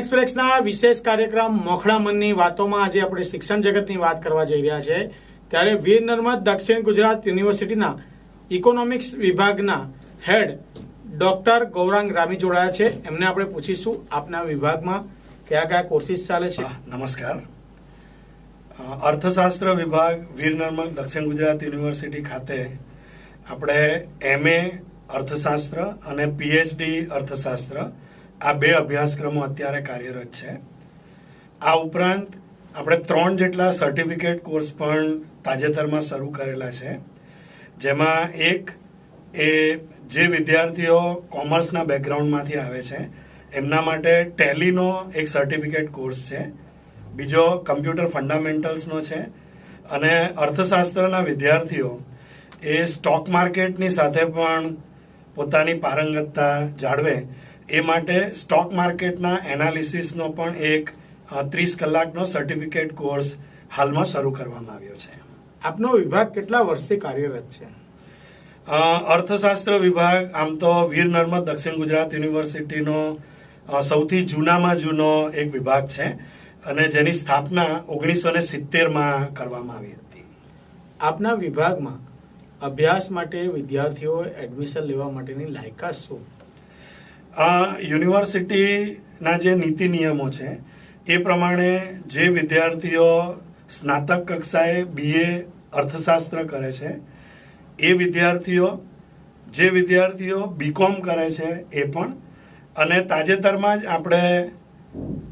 એક્સપ્રેસના વિશેષ કાર્યક્રમ મોખડા મનની વાતોમાં આજે આપણે શિક્ષણ જગતની વાત કરવા જઈ રહ્યા છે. ત્યારે વીર નર્મદ દક્ષિણ ગુજરાત યુનિવર્સિટીના ઇકોનોમિક્સ વિભાગના હેડ ડોક્ટર ગૌરાંગ રામી જોડાયા છે. એમને આપણે પૂછીશું આપના વિભાગમાં કયા કયા કોર્સિસ ચાલે છે. નમસ્કાર. અર્થશાસ્ત્ર વિભાગ વીર નર્મદ દક્ષિણ ગુજરાત યુનિવર્સિટી ખાતે આપણે એમએ અર્થશાસ્ત્ર અને પીએચડી અર્થશાસ્ત્ર આ બે અભ્યાસક્રમો અત્યારે કાર્યરત છે. આ ઉપરાંત આપણે ત્રણ જેટલા સર્ટિફિકેટ કોર્સ પણ તાજેતરમાં શરૂ કરેલા છે. જેમાં એક એ જે વિદ્યાર્થીઓ કોમર્સના બેકગ્રાઉન્ડમાંથી આવે છે, એમના માટે ટેલીનો એક સર્ટિફિકેટ કોર્સ છે. બીજો કમ્પ્યુટર ફંડામેન્ટલ્સનો છે. અને અર્થશાસ્ત્રના વિદ્યાર્થીઓ એ સ્ટોક માર્કેટની સાથે પણ પોતાની પારંગતતા જાળવે એ માટે સ્ટોક માર્કેટના એનાલિસિસનો પણ એક ત્રીસ કલાકનો સર્ટિફિકેટ કોર્સ હાલમાં શરૂ કરવામાં આવ્યો છે. આપનો વિભાગ કેટલા વર્ષથી કાર્યરત છે? અર્થશાસ્ત્ર વિભાગ આમ તો વીર નર્મદ દક્ષિણ ગુજરાત યુનિવર્સિટીનો સૌથી જૂનામાં જૂનો એક વિભાગ છે અને જેની સ્થાપના ઓગણીસો ને સિત્તેરમાં કરવામાં આવી હતી. આપના વિભાગમાં અભ્યાસ માટે વિદ્યાર્થીઓ એડમિશન લેવા માટેની લાયકાત શું? આ યુનિવર્સિટીના જે નીતિ નિયમો છે, એ પ્રમાણે જે વિદ્યાર્થીઓ સ્નાતક કક્ષાએ બીએ અર્થશાસ્ત્ર કરે છે, એ વિદ્યાર્થીઓ, જે વિદ્યાર્થીઓ બીકોમ કરે છે, એ પણ. અને તાજેતરમાં જ આપણે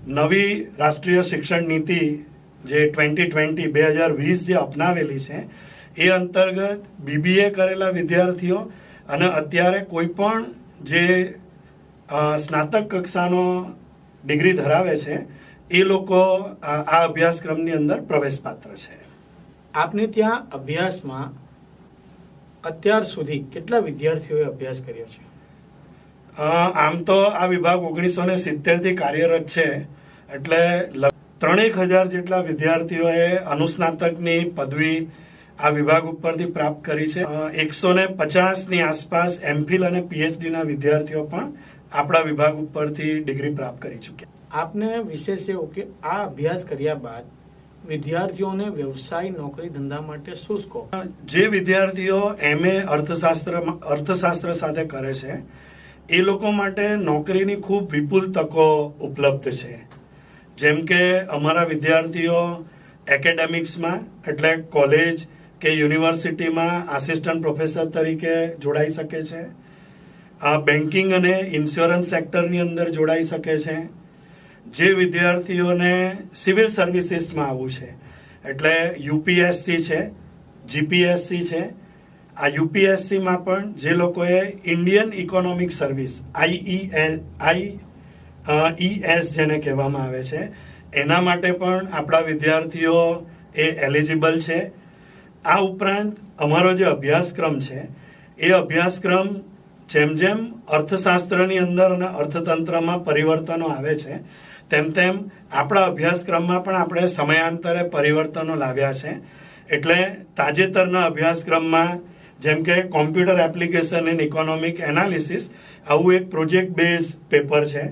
નવી રાષ્ટ્રીય શિક્ષણ નીતિ જે ટ્વેન્ટી ટ્વેન્ટી બે હજાર વીસ જે અપનાવેલી છે, એ અંતર્ગત બીબીએ કરેલા વિદ્યાર્થીઓ અને અત્યારે કોઈ પણ જે સ્નાતક કક્ષાનો ડિગ્રી ધરાવે છે એ લોકો આ અભ્યાસક્રમની અંદર પ્રવેશ પાત્ર છે. આપને ત્યાં અભ્યાસમાં અત્યાર સુધી કેટલા વિદ્યાર્થીઓએ અભ્યાસ કર્યો છે? આમ તો આ વિભાગ ઓગણીસો ને સિત્તેરથી કાર્યરત છે એટલે ત્રણેક હજાર જેટલા વિદ્યાર્થીઓએ અનુસ્નાતકની પદવી આ વિભાગ ઉપરથી પ્રાપ્ત કરી છે. એકસો ને પચાસની આસપાસ એમફિલ અને પીએચડી ના વિદ્યાર્થીઓ પણ આપણા વિભાગ ઉપરથી ડિગ્રી પ્રાપ્ત કરી ચૂક્યા. આપને વિશેષ એવું કે આ અભ્યાસ કર્યા બાદ વિદ્યાર્થીઓને વ્યવસાય નોકરી ધંધા માટે શું સ્કોપ જે વિદ્યાર્થીઓ એમએ અર્થશાસ્ત્ર અર્થશાસ્ત્ર સાથે કરે છે એ લોકો માટે નોકરીની ખૂબ વિપુલ તકો ઉપલબ્ધ છે. જેમ કે અમારા વિદ્યાર્થીઓ એકેડેમિક્સમાં એટલે કોલેજ કે યુનિવર્સિટીમાં આસિસ્ટન્ટ પ્રોફેસર તરીકે જોડાઈ શકે છે. આ બેન્કિંગ અને ઇન્સ્યોરન્સ સેક્ટરની અંદર જોડાઈ શકે છે, જે વિદ્યાર્થીઓને સિવિલ સર્વિસીસમાં આવવું છે. એટલે યુપીએસસી છે, જીપીએસસી છે. આ યુપીએસસીમાં પણ જે લોકોએ Indian economic service IES I S જેને કહેવામાં આવે છે, એના માટે પણ આપણા વિદ્યાર્થીઓ એ એલિજિબલ છે. આ ઉપરાંત અમારો જે અભ્યાસક્રમ છે, એ અભ્યાસક્રમ જેમ જેમ અર્થશાસ્ત્રની અંદર અને અર્થતંત્રમાં પરિવર્તનો આવે છે, તેમ તેમ આપણા અભ્યાસક્રમમાં પણ આપણે સમયાંતરે પરિવર્તનો લાવ્યા છે. એટલે તાજેતરના અભ્યાસક્રમમાં જેમ કે computer application in economic analysis, આવું એક પ્રોજેક્ટ બેઝ પેપર છે.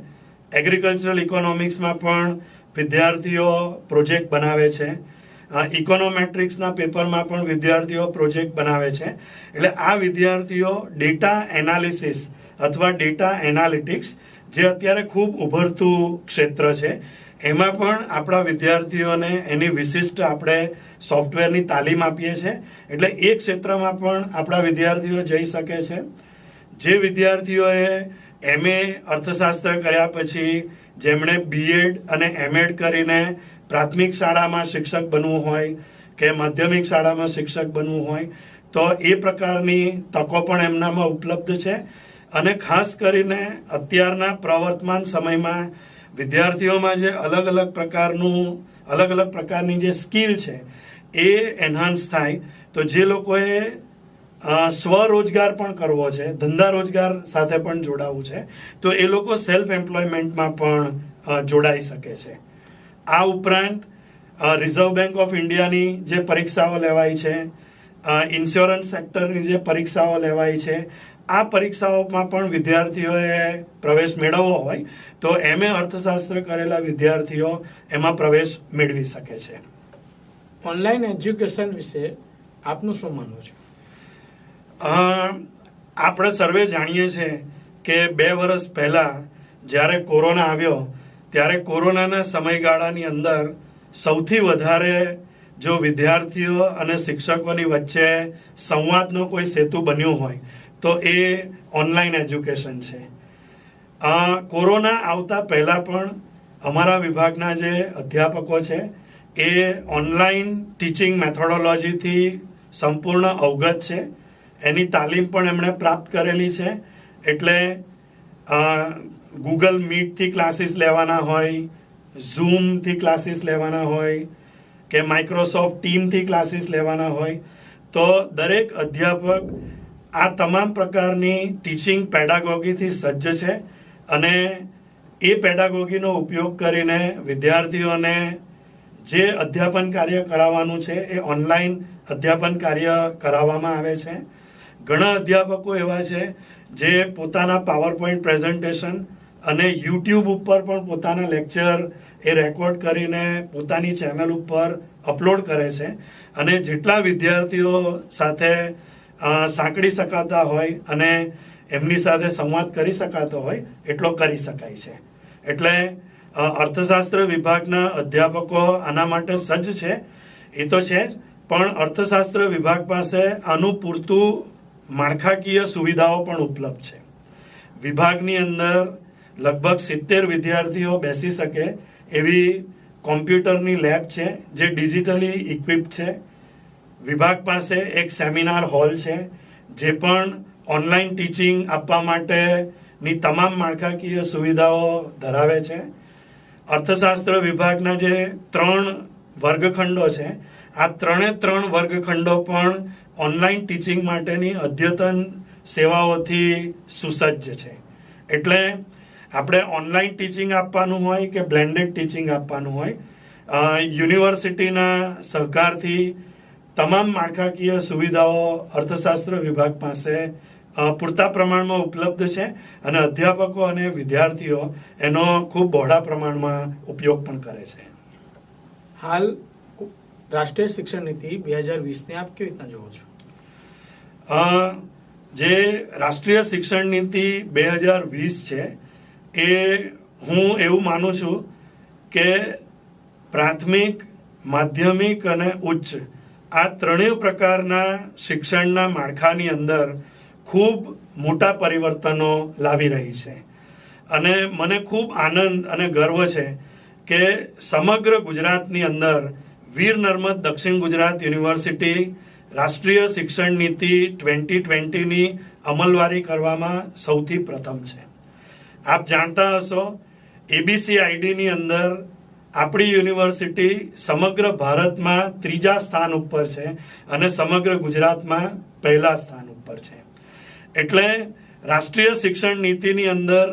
એગ્રીકલ્ચરલ ઇકોનોમિક્સમાં પણ વિદ્યાર્થીઓ પ્રોજેક્ટ બનાવે છે. ઇકોનોમેટ્રિક્સના પેપરમાં પણ વિદ્યાર્થીઓ પ્રોજેક્ટ બનાવે છે. એટલે આ વિદ્યાર્થીઓ ડેટા એનાલિસિસ અથવા ડેટા એનાલિટિક્સ જે અત્યારે ખૂબ ઉભરતું ક્ષેત્ર છે, એમાં પણ આપણા વિદ્યાર્થીઓને એની વિશિષ્ટ આપણે સોફ્ટવેરની તાલીમ આપીએ છીએ એટલે એ ક્ષેત્રમાં પણ આપણા વિદ્યાર્થીઓ જઈ શકે છે. જે વિદ્યાર્થીઓએ એમએ અર્થશાસ્ત્ર કર્યા પછી જેમણે બીએડ અને એમએડ કરીને પ્રાથમિક શાળામાં શિક્ષક બનવું હોય કે માધ્યમિક શાળામાં શિક્ષક બનવું હોય, તો એ પ્રકારની તકો પણ એમનામાં ઉપલબ્ધ છે. અને ખાસ કરીને અત્યારના પ્રવર્તમાન સમયમાં વિદ્યાર્થીઓમાં જે અલગ અલગ પ્રકારનું, અલગ અલગ પ્રકારની જે સ્કિલ છે, એ એન્હાન્સ થાય. તો જે લોકોએ સ્વરોજગાર પણ કરવો છે, ધંધા રોજગાર સાથે પણ જોડાવવું છે, તો એ લોકો સેલ્ફ એમ્પ્લોયમેન્ટમાં પણ જોડાઈ શકે છે. આ ઉપરાંત રિઝર્વ બેંક ઓફ ઇન્ડિયાની જે પરીક્ષાઓ લેવાય છે ઇન્સ્યોરન્સ સેક્ટરની જે પરીક્ષાઓ લેવાય છે આ પરીક્ષાઓમાં પણ વિદ્યાર્થીઓએ પ્રવેશ મેળવવો હોય તો એમએ અર્થશાસ્ત્ર કરેલા વિદ્યાર્થીઓ એમાં પ્રવેશ મેળવી શકે છે. ઓનલાઈન એજ્યુકેશન વિશે આપનું શું માનવું છે? આપણે સર્વે જાણીએ છીએ કે બે વર્ષ પહેલાં જ્યારે કોરોના આવ્યો ત્યારે કોરોનાના સમયગાળાની અંદર સૌથી વધારે જો વિદ્યાર્થીઓ અને શિક્ષકોની વચ્ચે સંવાદનો કોઈ સેતુ બન્યું હોય, તો એ ઓનલાઈન એજ્યુકેશન છે. કોરોના આવતા પહેલાં પણ અમારા વિભાગના જે અધ્યાપકો છે, એ ઓનલાઈન ટીચિંગ મેથોડોલોજીથી સંપૂર્ણ અવગત છે. એની તાલીમ પણ એમણે પ્રાપ્ત કરેલી છે. એટલે ગૂગલ મીટથી ક્લાસીસ લેવાના હોય ઝૂમથી ક્લાસીસ લેવાના હોય કે માઇક્રોસોફ્ટ ટીમથી ક્લાસીસ લેવાના હોય, તો દરેક અધ્યાપક આ તમામ પ્રકારની ટીચિંગ પેડાગોગીથી સજ્જ છે અને એ પેડાગોગીનો ઉપયોગ કરીને વિદ્યાર્થીઓને જે અધ્યાપન કાર્ય કરાવવાનું છે એ ઓનલાઈન અધ્યાપન કાર્ય કરાવવામાં આવે છે. ઘણા અધ્યાપકો એવા છે જે પોતાના પાવર પોઈન્ટ પ્રેઝન્ટેશન અને યુટ્યુબ ઉપર પણ પોતાના લેક્ચર એ રેકોર્ડ કરીને પોતાની ચેનલ ઉપર અપલોડ કરે છે. અને જેટલા વિદ્યાર્થીઓ સાથે સાંકળી શકાતા હોય અને એમની સાથે સંવાદ કરી શકાતો હોય, એટલો કરી શકાય છે. એટલે અર્થશાસ્ત્ર વિભાગના અધ્યાપકો આના માટે સજ્જ છે. એ તો છે જ, પણ અર્થશાસ્ત્ર વિભાગ પાસે આનું પૂરતું માળખાકીય સુવિધાઓ પણ ઉપલબ્ધ છે. વિભાગની અંદર લગભગ સિત્તેર વિદ્યાર્થીઓ બેસી શકે એવી કોમ્પ્યુટરની લેબ છે, જે ડિજિટલી ઇક્વિપ છે. વિભાગ પાસે એક સેમિનાર હોલ છે, જે પણ ઓનલાઈન ટીચિંગ આપવા માટેની તમામ માળખાકીય સુવિધાઓ ધરાવે છે. અર્થશાસ્ત્ર વિભાગના જે ત્રણ વર્ગખંડો છે, આ ત્રણે ત્રણ વર્ગખંડો પણ ઓનલાઈન ટીચિંગ માટેની અદ્યતન સેવાઓથી સુસજ્જ છે. એટલે આપણે ઓનલાઈન ટીચિંગ આપવાનું હોય કે બ્લેન્ડેડ ટીચિંગ આપવાનું હોય યુનિવર્સિટીના સહકારથી તમામ માળખાકીય સુવિધાઓ અર્થશાસ્ત્ર વિભાગ પાસે પૂરતા પ્રમાણમાં ઉપલબ્ધ છે અને અધ્યાપકો અને વિદ્યાર્થીઓ એનો ખૂબ બહોળા પ્રમાણમાં ઉપયોગ પણ કરે છે. હાલ રાષ્ટ્રીય શિક્ષણ નીતિ બે હજાર વીસને આપ કેવી રીતના જોવો છો? જે રાષ્ટ્રીય શિક્ષણ નીતિ બે હજાર વીસ છે એ હું એવું માનું છું કે પ્રાથમિક, માધ્યમિક અને ઉચ્ચ આ ત્રણેય પ્રકારના શિક્ષણના માળખાની અંદર ખૂબ મોટા પરિવર્તનો લાવી રહી છે. અને મને ખૂબ આનંદ અને ગર્વ છે કે સમગ્ર ગુજરાતની અંદર વીર નર્મદ દક્ષિણ ગુજરાત યુનિવર્સિટી રાષ્ટ્રીય શિક્ષણ નીતિ ટ્વેન્ટી ટ્વેન્ટીની અમલવારી કરવામાં સૌથી પ્રથમ છે. આપ જાણતા હશો એબીસી આઈડીની અંદર આપણી યુનિવર્સિટી સમગ્ર ભારતમાં ત્રીજા સ્થાન ઉપર છે અને સમગ્ર ગુજરાતમાં પહેલા સ્થાન ઉપર છે. એટલે રાષ્ટ્રીય શિક્ષણ નીતિની અંદર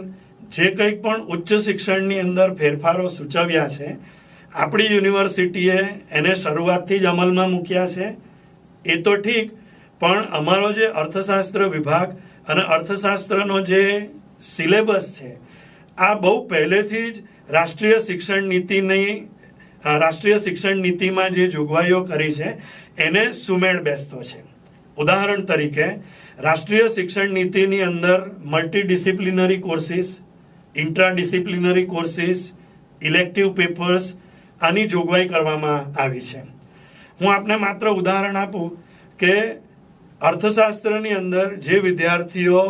જે કંઈક પણ ઉચ્ચ શિક્ષણની અંદર ફેરફારો સૂચવ્યા છે, આપણી યુનિવર્સિટીએ એને શરૂઆતથી જ અમલમાં મૂક્યા છે. એ તો ઠીક, પણ અમારો જે અર્થશાસ્ત્ર વિભાગ અને અર્થશાસ્ત્રનો જે સિલેબસ છે. આ બહુ પહેલેથી જ રાષ્ટ્રીય શિક્ષણ નીતિની રાષ્ટ્રીય શિક્ષણ નીતિમાં જે જોગવાઈઓ કરી છે, એને સુમેળ બેસતો છે. ઉદાહરણ તરીકે, રાષ્ટ્રીય શિક્ષણ નીતિની અંદર multi disciplinary courses intra disciplinary courses elective papers આની જોગવાઈ કરવામાં આવી છે. હું આપને માત્ર ઉદાહરણ આપું કે અર્થશાસ્ત્રની અંદર જે વિદ્યાર્થીઓ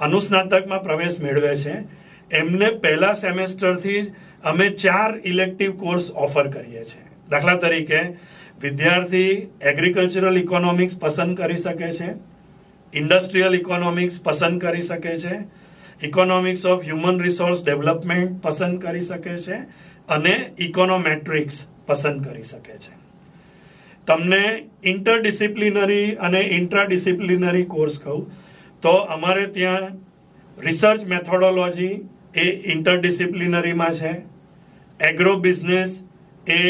અનુસ્નાતકમાં પ્રવેશ મેળવે છે. એમને પહેલા સેમેસ્ટરથી જ અમે ચાર ઇલેક્ટિવ કોર્સ ઓફર કરીએ છીએ. દાખલા તરીકે, વિદ્યાર્થી એગ્રીકલ્ચરલ ઇકોનોમિક્સ પસંદ કરી શકે છે, ઇન્ડસ્ટ્રીયલ ઇકોનોમિક્સ પસંદ કરી શકે છે, economics of human resource development પસંદ કરી શકે છે, અને ઇકોનોમેટ્રિક્સ પસંદ કરી શકે છે. તમને ઇન્ટરડિસિપ્લિનરી અને ઇન્ટ્રાડિસિપ્લિનરી કોર્સ કહું. તો અમારે ત્યાં રિસર્ચ મેથોડોલોજી એ ઇન્ટરડિસિપ્લિનરીમાં છે. એગ્રો બિઝનેસ એ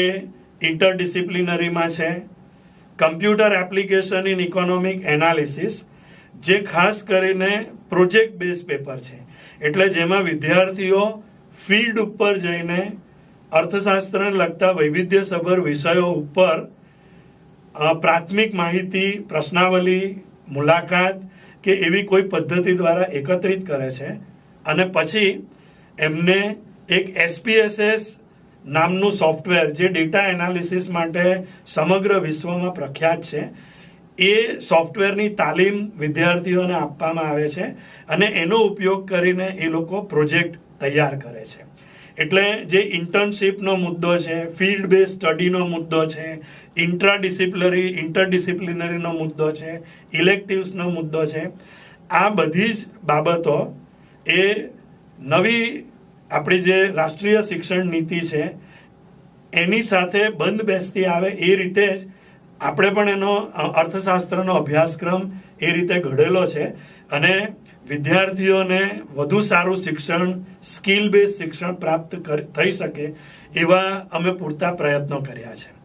ઇન્ટરડિસિપ્લિનરીમાં છે. Computer application in economic analysis જે ખાસ કરીને પ્રોજેક્ટ બેઝ પેપર છે. એટલે જેમાં વિદ્યાર્થીઓ ફિલ્ડ ઉપર જઈને અર્થશાસ્ત્રને લગતા વૈવિધ્યસભર વિષયો ઉપર પ્રાથમિક માહિતી, પ્રશ્નાવલી, મુલાકાત કે એવી કોઈ પદ્ધતિ દ્વારા એકત્રિત કરે છે. અને પછી એમને એક એસપીએસએસ નામનું સોફ્ટવેર જે ડેટા એનાલિસિસ માટે સમગ્ર વિશ્વમાં પ્રખ્યાત છે, એ સોફ્ટવેરની તાલીમ વિદ્યાર્થીઓને આપવામાં આવે છે અને એનો ઉપયોગ કરીને એ લોકો પ્રોજેક્ટ તૈયાર કરે છે. એટલે જે ઇન્ટર્નશીપનો મુદ્દો છે ફિલ્ડ બેઝ સ્ટડીનો મુદ્દો છે ઇન્ટ્રા ડિસિપ્લિનરી ઇન્ટરડિસિપ્લિનરીનો મુદ્દો છે, ઇલેક્ટિવ્સનો મુદ્દો છે. આ બધી જ બાબતો એ નવી આપણી જે રાષ્ટ્રીય શિક્ષણ નીતિ છે, એની સાથે બંધ બેસતી આવે એ રીતે જ આપણે પણ એનો અર્થશાસ્ત્રનો અભ્યાસક્રમ એ રીતે ઘડેલો છે. અને વિદ્યાર્થીઓને વધુ સારું શિક્ષણ સ્કિલ બેઝ શિક્ષણ પ્રાપ્ત થઈ શકે એવા અમે પૂરતા પ્રયત્નો કર્યા છે.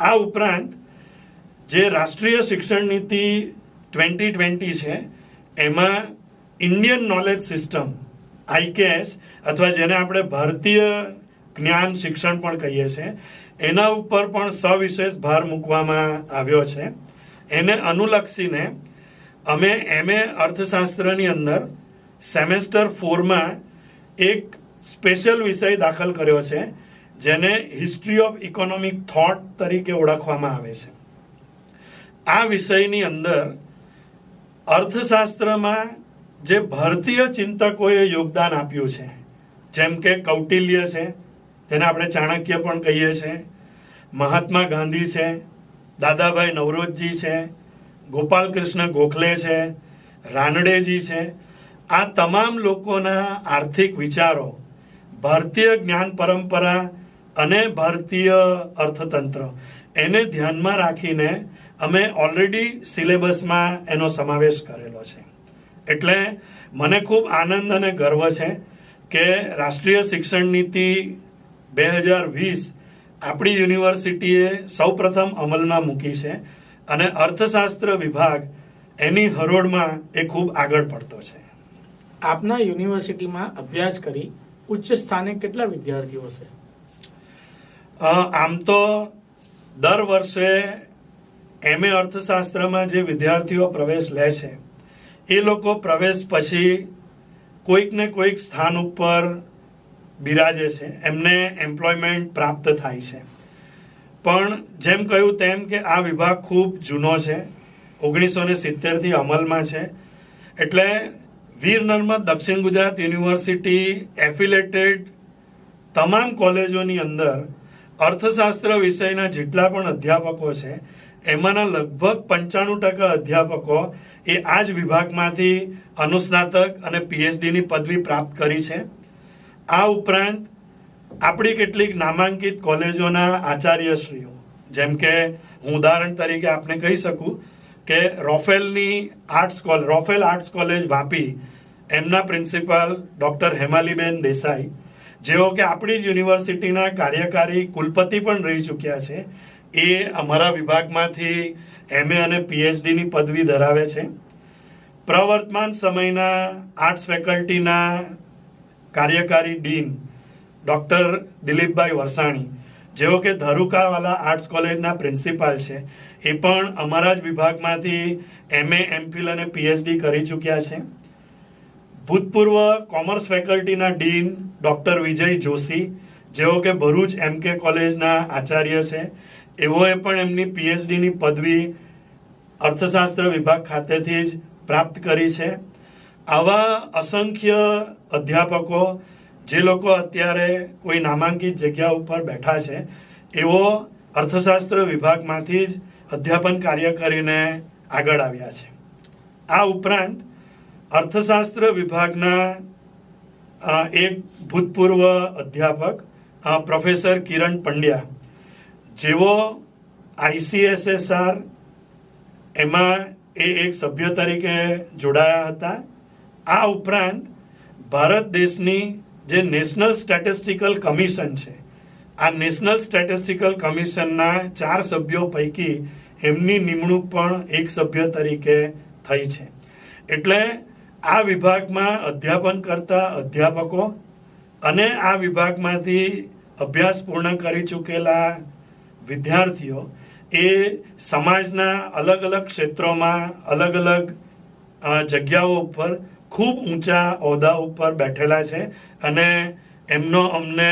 આ ઉપરાંત જે રાષ્ટ્રીય શિક્ષણ નીતિ ટ્વેન્ટી ટ્વેન્ટી છે, એમાં ઇન્ડિયન નોલેજ સિસ્ટમ આઈકેએસ અથવા જેને આપણે ભારતીય જ્ઞાન શિક્ષણ પણ કહીએ છીએ, એના ઉપર પણ સવિશેષ ભાર મૂકવામાં આવ્યો છે. એને અનુલક્ષીને અમે એમએ અર્થશાસ્ત્રની અંદર સેમેસ્ટર ફોરમાં એક સ્પેશિયલ વિષય દાખલ કર્યો છે જેને હિસ્ટ્રી ઓફ ઇકોનોમિક થોટ તરીકે ઓળખવામાં આવે છે. આ વિષયની અંદર અર્થશાસ્ત્રમાં જે ભારતીય ચિંતકોએ યોગદાન આપ્યું છે, જેમ કે કૌટિલ્ય છે, તેને આપણે ચાણક્ય પણ કહીએ છીએ મહાત્મા ગાંધી છે, દાદાભાઈ નવરોજજી છે ગોપાલ કૃષ્ણ ગોખલે છે, રાનડેજી છે, આ તમામ લોકોના આર્થિક વિચારો ભારતીય જ્ઞાન પરંપરા અને ભારતીય અર્થતંત્ર. એને ધ્યાનમાં રાખીને અમે ઓલરેડી સિલેબસમાં એનો સમાવેશ કરેલો છે. એટલે મને ખૂબ આનંદ અને ગર્વ છે કે રાષ્ટ્રીય શિક્ષણ નીતિ બે હજાર વીસ આપણી યુનિવર્સિટીએ સૌપ્રથમ અમલમાં મૂકી છે અને અર્થશાસ્ત્ર વિભાગ એની હરોળમાં એ ખૂબ આગળ પડતો છે. આપના યુનિવર્સિટીમાં અભ્યાસ કરી ઉચ્ચ સ્થાને કેટલા વિદ્યાર્થીઓ છે? આમ તો દર વર્ષે એમએ અર્થશાસ્ત્રમાં જે વિદ્યાર્થીઓ પ્રવેશ લે છે, એ લોકો પ્રવેશ પછી કોઈક ને કોઈક સ્થાન ઉપર બિરાજે છે, એમને એમ્પ્લોયમેન્ટ પ્રાપ્ત થાય છે. પણ જેમ કહ્યું તેમ કે આ વિભાગ ખૂબ જૂનો છે ઓગણીસો ને સિત્તેરથી અમલમાં છે, એટલે વીર નર્મદ દક્ષિણ ગુજરાત યુનિવર્સિટી એફિલેટેડ તમામ કોલેજોની અંદર અર્થશાસ્ત્ર વિષયના જેટલા પણ અધ્યાપકો છે, એમાંના લગભગ પંચાણું ટકા અધ્યાપકો એ આ જ વિભાગમાંથી અનુસ્નાતક અને પીએચડીની પદવી પ્રાપ્ત કરી છે. આ ઉપરાંત આપણી કેટલીક નામાંકિત કોલેજોના આચાર્યશ્રીઓ, જેમ કે હું ઉદાહરણ તરીકે આપને કહી શકું કે રોફેલની arts college Rofel arts college Vapi, એમના પ્રિન્સિપાલ ડોક્ટર હેમાલીબેન દેસાઈ જેઓ કે આપણી જ યુનિવર્સિટીના કાર્યકારી કુલપતિ પણ રહી ચૂક્યા છે, એ અમારા વિભાગમાંથી એમએ અને પીએચડીની પદવી ધરાવે છે. પ્રવર્તમાન સમયના આર્ટ્સ ફેકલ્ટીના કાર્યકારી ડીન ડોક્ટર દિલીપભાઈ વરસાણી, જેઓ કે ધરુકાવાલા આર્ટ્સ કોલેજના પ્રિન્સિપાલ છે, એ પણ અમારા જ વિભાગમાંથી એમએ, એમફિલ અને પીએચડી કરી ચૂક્યા છે. ભૂતપૂર્વ કોમર્સ ફેકલ્ટીના ડીન ડોક્ટર વિજય જોશી, જેઓ કે ભરૂચ એમ કે કોલેજના આચાર્ય છે. એઓએ પણ એમની પીએચડીની પદવી અર્થશાસ્ત્ર વિભાગ ખાતેથી જ પ્રાપ્ત કરી છે. આવા અસંખ્ય અધ્યાપકો જે લોકો અત્યારે કોઈ નામાંકિત જગ્યા ઉપર બેઠા છે એવો અર્થશાસ્ત્ર વિભાગમાંથી જ અધ્યાપન કાર્ય કરીને આગળ આવ્યા છે. આ ઉપરાંત અર્થશાસ્ત્ર વિભાગના એક ભૂતપૂર્વ અધ્યાપક પ્રોફેસર કિરણ પંડ્યા. જેઓ આઈસીએસએસઆર એમાં એ એક સભ્ય તરીકે જોડાયા હતા. આ ઉપરાંત ભારત દેશની જે નેશનલ સ્ટેટિસ્ટિકલ કમિશન છે, આ નેશનલ સ્ટેટિસ્ટિકલ કમિશનના ચાર સભ્યો પૈકી એમની નિમણૂક પણ એક સભ્ય તરીકે થઈ છે. એટલે આ વિભાગમાં અધ્યાપન કરતા અધ્યાપકો અને આ વિભાગમાંથી અભ્યાસ પૂર્ણ કરી ચૂકેલા વિદ્યાર્થીઓ એ સમાજના અલગ અલગ ક્ષેત્રોમાં અલગ અલગ જગ્યાઓ ઉપર ખૂબ ઊંચા હોદ્દા ઉપર બેઠેલા છે અને એમનો અમને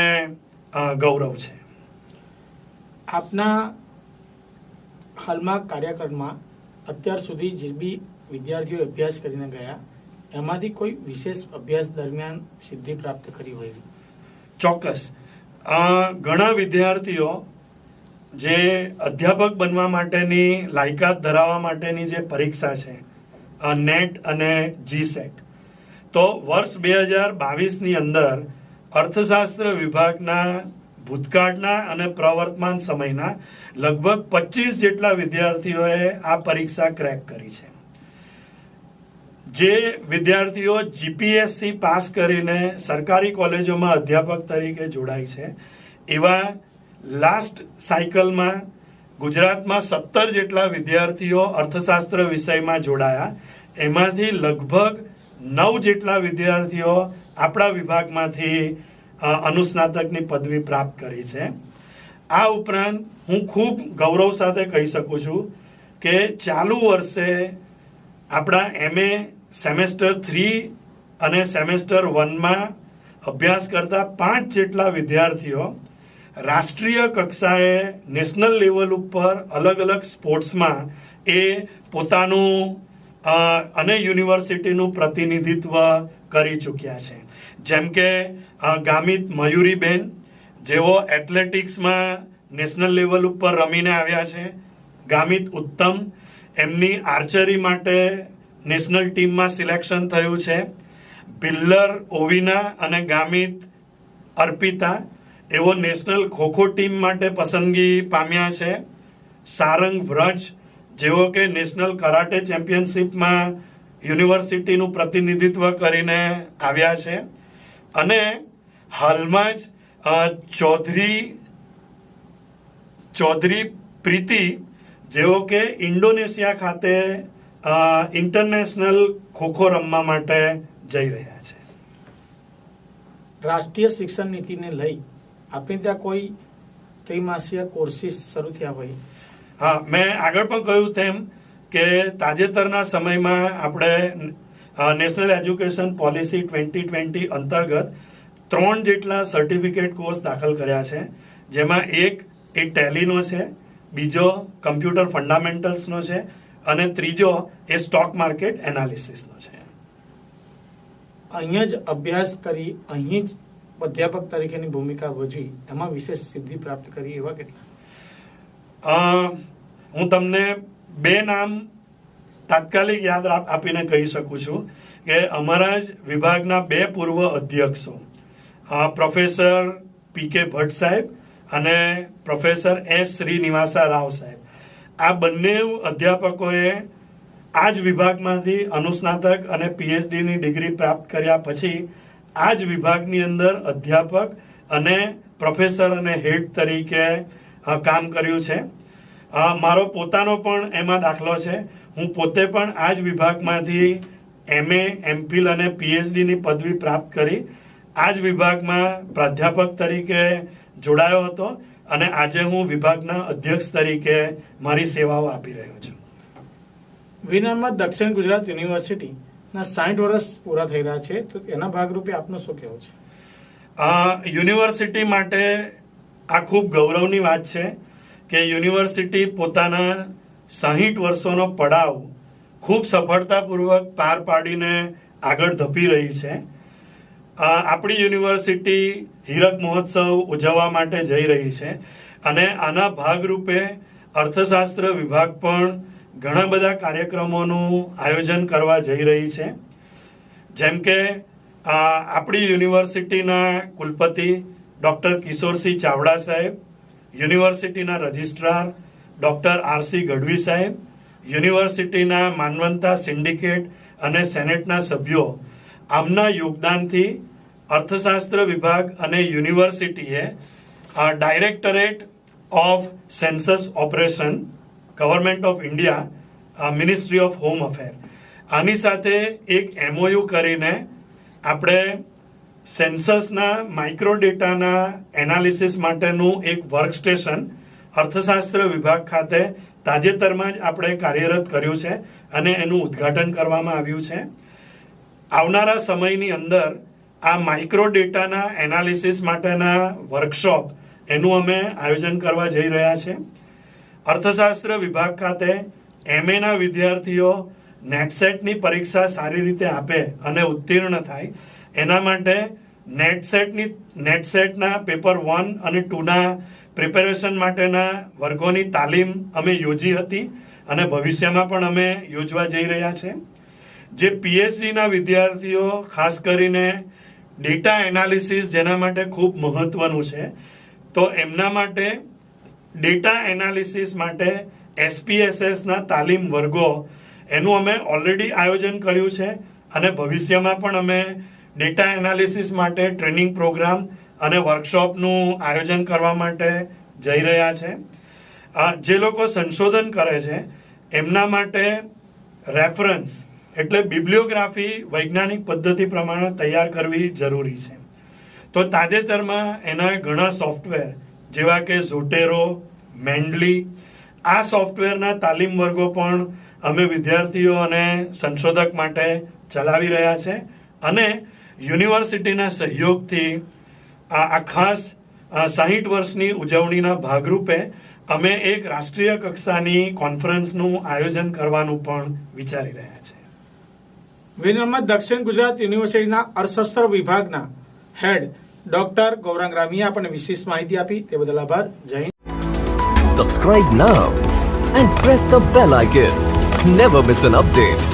ગૌરવ છે. આપના હાલમાં કાર્યક્રમમાં અત્યાર સુધી જે બી વિદ્યાર્થીઓ અભ્યાસ કરીને ગયા એમાંથી કોઈ વિશેષ અભ્યાસ દરમિયાન સિદ્ધિ પ્રાપ્ત કરી હોય? ચોક્કસ. ઘણા વિદ્યાર્થીઓ જે અધ્યાપક બનવા માટેની, લાયકાત ધરાવવા માટેની જે પરીક્ષા છે નેટ અને જીસેટ તો વર્ષ બે હજાર બાવીસની અંદર અર્થશાસ્ત્ર વિભાગના ભૂતકાળના અને પ્રવર્તમાન સમયના લગભગ પચીસ જેટલા વિદ્યાર્થીઓએ આ પરીક્ષા ક્રેક કરી છે. જે વિદ્યાર્થીઓ જીપીએસસી પાસ કરીને સરકારી કોલેજોમાં અધ્યાપક તરીકે જોડાય છે, એવા લાસ્ટ સાયકલમાં ગુજરાતમાં સત્તર જેટલા વિદ્યાર્થીઓ અર્થશાસ્ત્ર વિષયમાં જોડાયા. એમાંથી લગભગ નવ જેટલા વિદ્યાર્થીઓ આપણા વિભાગમાંથી અનુસ્નાતકની પદવી પ્રાપ્ત કરી છે. આ ઉપરાંત હું ખૂબ ગૌરવ સાથે કહી શકું છું કે ચાલુ વર્ષે આપણા એમએ સેમેસ્ટર થ્રી અને સેમેસ્ટર વનમાં અભ્યાસ કરતા પાંચ જેટલા વિદ્યાર્થીઓ રાષ્ટ્રીય કક્ષાએ નેશનલ લેવલ ઉપર અલગ અલગ સ્પોર્ટ્સમાં એ પોતાનું અને યુનિવર્સિટીનું પ્રતિનિધિત્વ કરી ચૂક્યા છે. જેમ કે ગામિત મયુરીબેન, જેઓ એથ્લેટિક્સમાં નેશનલ લેવલ ઉપર રમીને આવ્યા છે. ગામિત ઉત્તમ, એમની આર્ચરી માટે નેશનલ ટીમમાં સિલેક્શન થયું છે. બિલ્લર, ઓવિના અને ગામિત અર્પિતા એવો નેશનલ ખોખો ટીમ માટે પસંદગી પામ્યા છે. સારંગ વ્રજ, જેઓ કે નેશનલ કરાટે ચેમ્પિયનશિપમાં યુનિવર્સિટીનું પ્રતિનિધિત્વ કરીને આવ્યા છે. અને હાલમાં જ ચૌધરી ચૌધરી પ્રીતિ, જેઓ કે ઇન્ડોનેશિયા ખાતે ઇન્ટરનેશનલ ખોખો રમવા માટે જઈ રહ્યા છે. રાષ્ટ્રીય શિક્ષણ નીતિને લઈ આપણે ત્યાં કોઈ ત્રિમાસીય કોર્સિસ શરૂ થયા હોય. હા મેં આગળ પણ કહ્યું તેમ કે તાજેતરના સમયમાં આપણે national education policy twenty twenty અંતર્ગત ત્રણ જેટલા સર્ટિફિકેટ કોર્સ દાખલ કર્યા છે. જેમાં એક એ ટેલીનો છે બીજો કમ્પ્યુટર ફંડામેન્ટલ્સનો છે અને ત્રીજો એ સ્ટોક માર્કેટ એનાલિસિસનો છે. અહીંયા જ અભ્યાસ કરી અહીં જ અધ્યાપક તરીકેની ભૂમિકા ભજવી એમાં વિશેષ સિદ્ધિ પ્રાપ્ત કરી એવા કેટલા? હું તમને બે નામ તાત્કાલિક યાદ આપ- આપીને કહી શકું છું કે અમારા જ વિભાગના બે પૂર્વ અધ્યક્ષો પ્રોફેસર પી કે ભટ્ટ સાહેબ અને પ્રોફેસર એસ શ્રીનિવાસા રાવ સાહેબ. આ બંને અધ્યાપકોએ આ જ વિભાગમાંથી અનુસ્નાતક અને પીએચડીની ડિગ્રી પ્રાપ્ત કર્યા પછી આ જ વિભાગની અંદર અધ્યાપક અને પ્રોફેસર અને હેડ તરીકે કામ કર્યું છે. મારો પોતાનો પણ એમાં દાખલો છે. હું પોતે પણ આ જ વિભાગમાંથી એમએ, એમફિલ અને પીએચડીની પદવી પ્રાપ્ત કરી આ જ વિભાગમાં પ્રાધ્યાપક તરીકે જોડાયો હતો. અને આજે હું વિભાગના અધ્યક્ષ તરીકે મારી સેવાઓ આપી રહ્યો છું. વિનામાં દક્ષિણ ગુજરાત યુનિવર્સિટીના સાઠ વર્ષ પૂરા થઈ રહ્યા છે તો એના ભાગરૂપે આપનો શું કહેવું છે? યુનિવર્સિટી માટે આ ખૂબ ગૌરવની વાત છે કે યુનિવર્સિટી પોતાના સાહીઠ વર્ષોનો પડાવ ખૂબ સફળતાપૂર્વક પાર પાડીને આગળ ધપી રહી છે. આપણી યુનિવર્સિટી હીરક મહોત્સવ ઉજવવા માટે જઈ રહી છે. અને આના ભાગરૂપે અર્થશાસ્ત્ર વિભાગ પણ ઘણા બધા કાર્યક્રમોનું આયોજન કરવા જઈ રહી છે. જેમ કે આપણી યુનિવર્સિટીના કુલપતિ ડૉક્ટર કિશોરસિંહ ચાવડા સાહેબ, યુનિવર્સિટીના રજિસ્ટ્રાર ડૉક્ટર આરસી ગઢવી સાહેબ, યુનિવર્સિટીના માનવંતા સિન્ડિકેટ અને સેનેટના સભ્યો આમના યોગદાનથી અર્થશાસ્ત્ર વિભાગ અને યુનિવર્સિટીએ directorate of census operation, government of India ministry of home affair. આની સાથે એક એમઓયુ કરીને આપણે સેન્સસના માઇક્રો ડેટાના એનાલિસિસ માટેનું એક વર્ક સ્ટેશન અર્થશાસ્ત્ર વિભાગ ખાતે તાજેતરમાં જ આપણે કાર્યરત કર્યું છે અને એનું ઉદ્ઘાટન કરવામાં આવ્યું છે. આવનારા સમયની અંદર આ માઇક્રો ડેટાના એનાલિસિસ માટેના વર્કશોપ એનું અમે આયોજન કરવા જઈ રહ્યા છે. અર્થશાસ્ત્ર વિભાગ ખાતે એમએના વિદ્યાર્થીઓ નેટસેટની પરીક્ષા સારી રીતે આપે અને ઉત્તીર્ણ થાય. એના માટે નેટસેટની, નેટસેટના પેપર વન અને ટુના પ્રિપેરેશન માટેના વર્ગોની તાલીમ અમે યોજી હતી અને ભવિષ્યમાં પણ અમે યોજવા જઈ રહ્યા છે. જે પીએચડીના વિદ્યાર્થીઓ, ખાસ કરીને ડેટા એનાલિસિસ જેના માટે ખૂબ મહત્વનું છે. તો એમના માટે ડેટા એનાલિસિસ માટે એસપીએસએસના તાલીમ વર્ગો એનું અમે ઓલરેડી આયોજન કર્યું છે અને ભવિષ્યમાં પણ અમે ડેટા એનાલિસિસ માટે ટ્રેનિંગ પ્રોગ્રામ અને વર્કશોપનું આયોજન કરવા માટે જઈ રહ્યા છે. જે લોકો સંશોધન કરે છે, એમના માટે રેફરન્સ એટલે બિબ્લિયોગ્રાફી વૈજ્ઞાનિક પદ્ધતિ પ્રમાણે તૈયાર કરવી જરૂરી છે. તો તાજેતરમાં એના ઘણા સોફ્ટવેર જેવા કે ઝોટેરો, મેન્ડલી, આ સોફ્ટવેરના તાલીમ વર્ગો પણ અમે વિદ્યાર્થીઓ અને સંશોધક માટે ચલાવી રહ્યા છે અને યુનિવર્સિટીના સહયોગથી આ ખાસ સાહીઠ વર્ષની ઉજવણીના ભાગરૂપે અમે એક રાષ્ટ્રીય કક્ષાની કોન્ફરન્સનું આયોજન કરવાનું પણ વિચારી રહ્યા છે. વિનરમાં દક્ષિણ ગુજરાત યુનિવર્સિટીના અર્થશાસ્ત્ર વિભાગના હેડ ડોક્ટર ગૌરાંગ રામીએ આપણને વિશેષ માહિતી આપી. તે બદલ આભાર. જય Hind. Subscribe now and press the bell icon never miss an update.